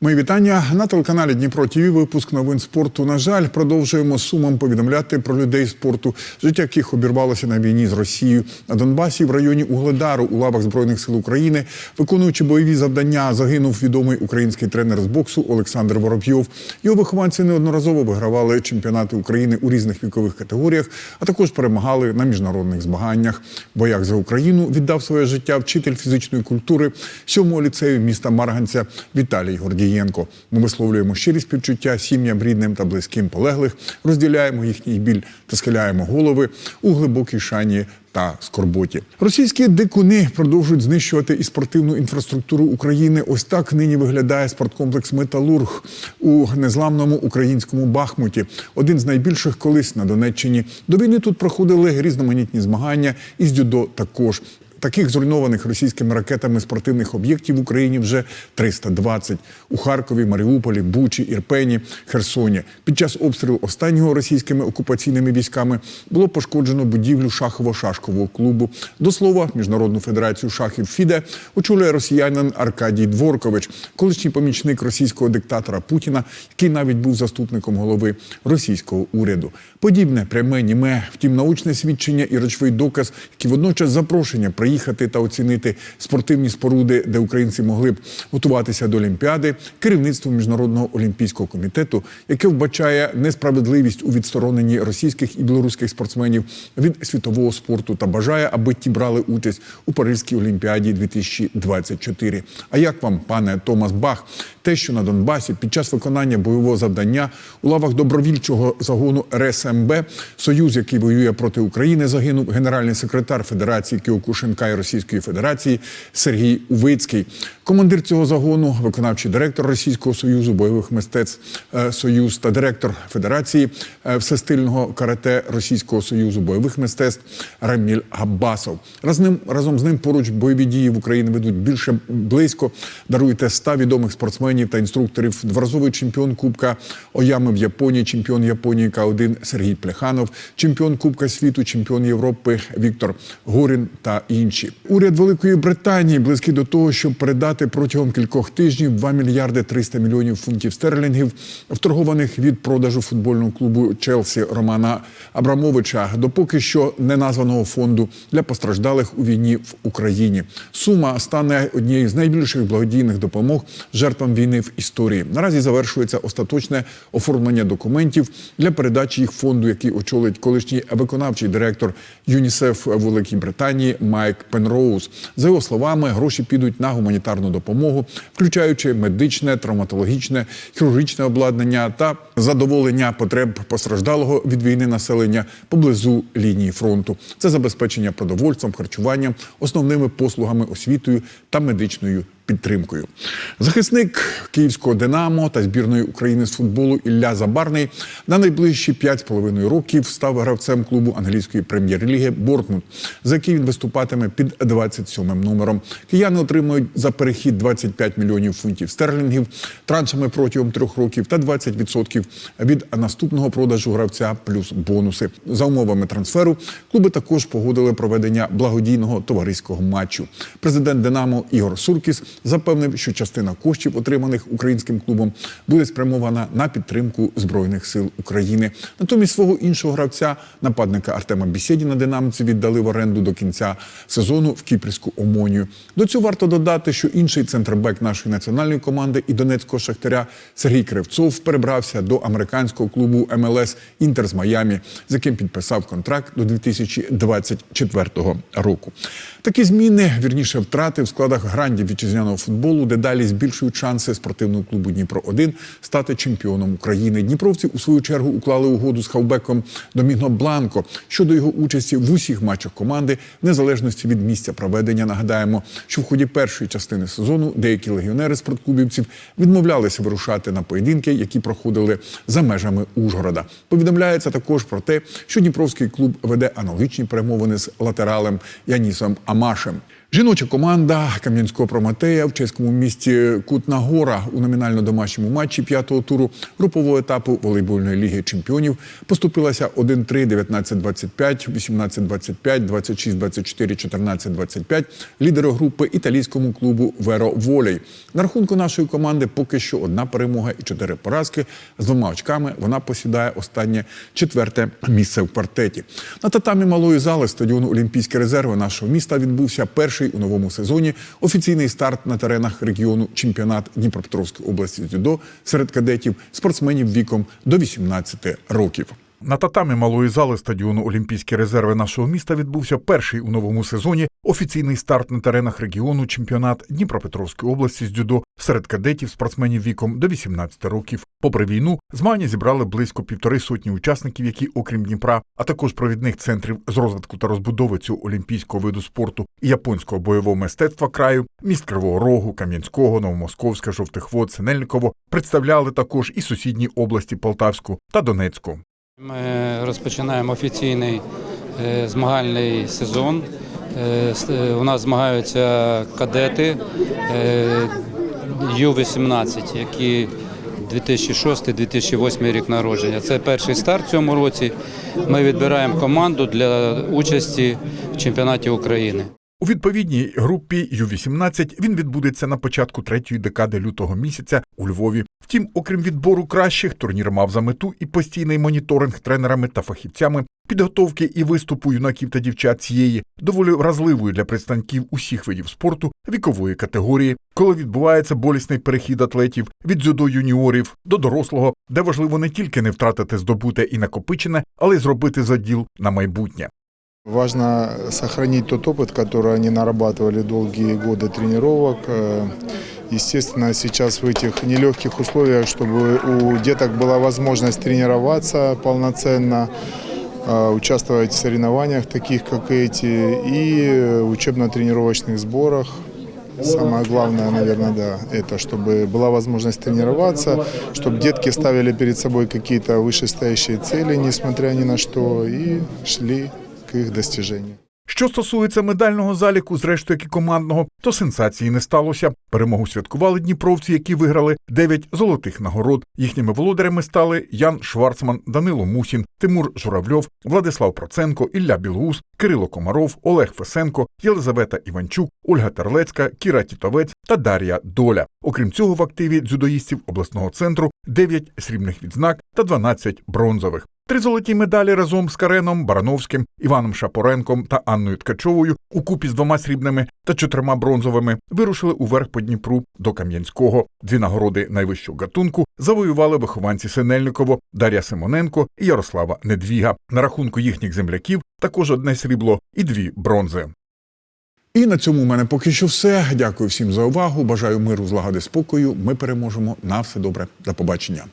Мої вітання на телеканалі Дніпро ТІВІ. Випуск новин спорту. На жаль, продовжуємо сумом повідомляти про людей спорту, життя яких обірвалося на війні з Росією на Донбасі в районі Угледару у лавах збройних сил України, виконуючи бойові завдання, загинув відомий український тренер з боксу Олександр Воробйов. Його вихованці неодноразово вигравали чемпіонати України у різних вікових категоріях, а також перемагали на міжнародних змаганнях. В боях за Україну віддав своє життя вчитель фізичної культури сьомого ліцею міста Марганця Віталій Гордієнко. Ми висловлюємо щирі співчуття сім'ям, рідним та близьким полеглих, розділяємо їхній біль та схиляємо голови у глибокій шані та скорботі. Російські дикуни продовжують знищувати і спортивну інфраструктуру України. Ось так нині виглядає спорткомплекс Металург у незламному українському Бахмуті. Один з найбільших колись на Донеччині. До війни тут проходили різноманітні змагання із дзюдо також. Таких зруйнованих російськими ракетами спортивних об'єктів в Україні вже 320. у Харкові, Маріуполі, Бучі, Ірпені, Херсоні. Під час обстрілу останнього російськими окупаційними військами було пошкоджено будівлю шахово-шашкового клубу. До слова, міжнародну федерацію шахів ФІДЕ очолює росіянин Аркадій Дворкович, колишній помічник російського диктатора Путіна, який навіть був заступником голови російського уряду. Подібне пряме німе, втім, научне свідчення і речовий доказ, які водночас запрошення приїхати та оцінити спортивні споруди, де українці могли б готуватися до Олімпіади, керівництво міжнародного олімпійського комітету, яке вбачає несправедливість у відстороненні російських і білоруських спортсменів від світового спорту та бажає, аби ті брали участь у Паризькій олімпіаді 2024. А як вам, пане Томас Бах, те, що на Донбасі під час виконання бойового завдання у лавах добровільчого загону РСМБ Союз, який воює проти України, загинув генеральний секретар Федерації Кіокушенка і Російської Федерації Сергій Увицький. Командир цього загону, виконавчий директор Російського союзу бойових мистецтв е, Союз та директор Федерації е, всестильного карате Російського союзу бойових мистецтв Раміль Габбасов. Разом разом з ним поруч бойові дії в Україні ведуть більше близько. Даруєте ста відомих спортсменів та інструкторів. Дворазовий чемпіон Кубка Оями в Японії, чемпіон Японії К1 Сергій Плеханов, чемпіон Кубка світу, чемпіон Європи Віктор Горін та інші. Уряд Великої Британії близький до того, щоб передати протягом кількох тижнів 2 мільярди 300 мільйонів фунтів стерлінгів, вторгованих від продажу футбольного клубу Челсі Романа Абрамовича до поки що не названого фонду для постраждалих у війні в Україні. Сума стане однією з найбільших благодійних допомог жертвам війни в історії. Наразі завершується остаточне оформлення документів для передачі їх фонду, який очолить колишній виконавчий директор ЮНІСЕФ Великій Британії Майк Пенроуз. За його словами, гроші підуть на гуманітарну допомогу, включаючи медичне, травматологічне, хірургічне обладнання та задоволення потреб постраждалого від війни населення поблизу лінії фронту. Це забезпечення продовольством, харчуванням, основними послугами, освітою та медичною підтримкою. Захисник київського Динамо та збірної України з футболу Ілля Забарний на найближчі 5,5 років став гравцем клубу англійської прем'єр-ліги Бортмунд, за який він виступатиме під 27 номером. Кияни отримують за перехід 25 мільйонів фунтів стерлінгів траншами протягом трьох років та 20% від наступного продажу гравця плюс бонуси. За умовами трансферу клуби також погодили проведення благодійного товариського матчу. Президент Динамо Ігор Суркіс запевнив, що частина коштів, отриманих українським клубом, буде спрямована на підтримку збройних сил України. Натомість свого іншого гравця, нападника Артема Бісєдіна, динамці віддали в оренду до кінця сезону в Кіпрську Омонію. До цього варто додати, що інший центрбек нашої національної команди і донецького шахтаря Сергій Кривцов перебрався до американського клубу МЛС Інтер з Майамі, з яким підписав контракт до 2024 року. Такі зміни, вірніше втрати в складах грандів вітчизняного футболу, дедалі збільшують шанси спортивного клубу Дніпро 1 стати чемпіоном України. Дніпровці у свою чергу уклали угоду з хавбеком Доміно Бланко щодо його участі в усіх матчах команди, в незалежності від місця проведення. Нагадаємо, що в ході першої частини сезону деякі легіонери спортклубівців відмовлялися вирушати на поєдинки, які проходили за межами Ужгорода. Повідомляється також про те, що Дніпровський клуб веде аналогічні перемовини з латералем Янісом Амашем. Жіноча команда Кам'янського Прометея в чеському місті Кутна Гора у номінально-домашньому матчі п'ятого туру групового етапу волейбольної ліги чемпіонів поступилася 1-3, 19-25, 18-25, 26-24, 14-25 лідеру групи італійському клубу Веро Волей. На рахунку нашої команди поки що одна перемога і чотири поразки. З двома очками вона посідає останнє четверте місце в квартеті. На татамі малої зали стадіону Олімпійські резерви нашого міста відбувся перший у новому сезоні офіційний старт на теренах регіону чемпіонат Дніпропетровської області дзюдо серед кадетів спортсменів віком до 18 років. На татамі малої зали стадіону Олімпійські резерви нашого міста відбувся перший у новому сезоні офіційний старт на теренах регіону чемпіонат Дніпропетровської області з дзюдо серед кадетів спортсменів віком до 18 років. Попри війну, змагання зібрали близько півтори сотні учасників, які, окрім Дніпра, а також провідних центрів з розвитку та розбудови цього олімпійського виду спорту і японського бойового мистецтва краю, міст Кривого Рогу, Кам'янського, Новомосковська, Жовтих Вод, Синельниково представляли також і сусідні області Полтавську та Донецьку. Ми розпочинаємо офіційний е, змагальний сезон. Е, е, У нас змагаються кадети е, Ю-18, які 2006-2008 рік народження. Це перший старт в цьому році. Ми відбираємо команду для участі в чемпіонаті України. У відповідній групі Ю-18 він відбудеться на початку третьої декади лютого місяця у Львові. Втім, окрім відбору кращих, турнір мав за мету і постійний моніторинг тренерами та фахівцями підготовки і виступу юнаків та дівчат цієї доволі вразливої для представників усіх видів спорту вікової категорії, коли відбувається болісний перехід атлетів від дзюдо юніорів до дорослого, де важливо не тільки не втратити здобуте і накопичене, але й зробити заділ на майбутнє. Важно сохранить тот опыт, который они нарабатывали долгие годы тренировок. Э, Естественно, сейчас в этих нелегких условиях, чтобы у деток была возможность тренироваться полноценно, э, участвовать в соревнованиях таких, как эти, и учебно-тренировочных сборах. Самое главное, наверное, да, это чтобы была возможность тренироваться, чтобы детки ставили перед собой какие-то вышестоящие цели, несмотря ни на что, и шли к их достижению. Що стосується медального заліку, зрештою як і командного, то сенсації не сталося. Перемогу святкували дніпровці, які виграли 9 золотих нагород. Їхніми володарями стали Ян Шварцман, Данило Мусін, Тимур Журавльов, Владислав Проценко, Ілля Білоус, Кирило Комаров, Олег Фесенко, Єлизавета Іванчук, Ольга Терлецька, Кіра Тітовець та Дар'я Доля. Окрім цього, в активі дзюдоїстів обласного центру 9 срібних відзнак та 12 бронзових. Три золоті медалі разом з Кареном Барановським, Іваном Шапоренком та Анною Ткачовою у купі з двома срібними та чотирма бронзовими вирушили уверх по Дніпру до Кам'янського. Дві нагороди найвищого гатунку завоювали вихованці Синельниково, Дар'я Симоненко і Ярослава Недвіга. На рахунку їхніх земляків також одне срібло і дві бронзи. І на цьому у мене поки що все. Дякую всім за увагу. Бажаю миру, злагоди, спокою. Ми переможемо. На все добре. До побачення.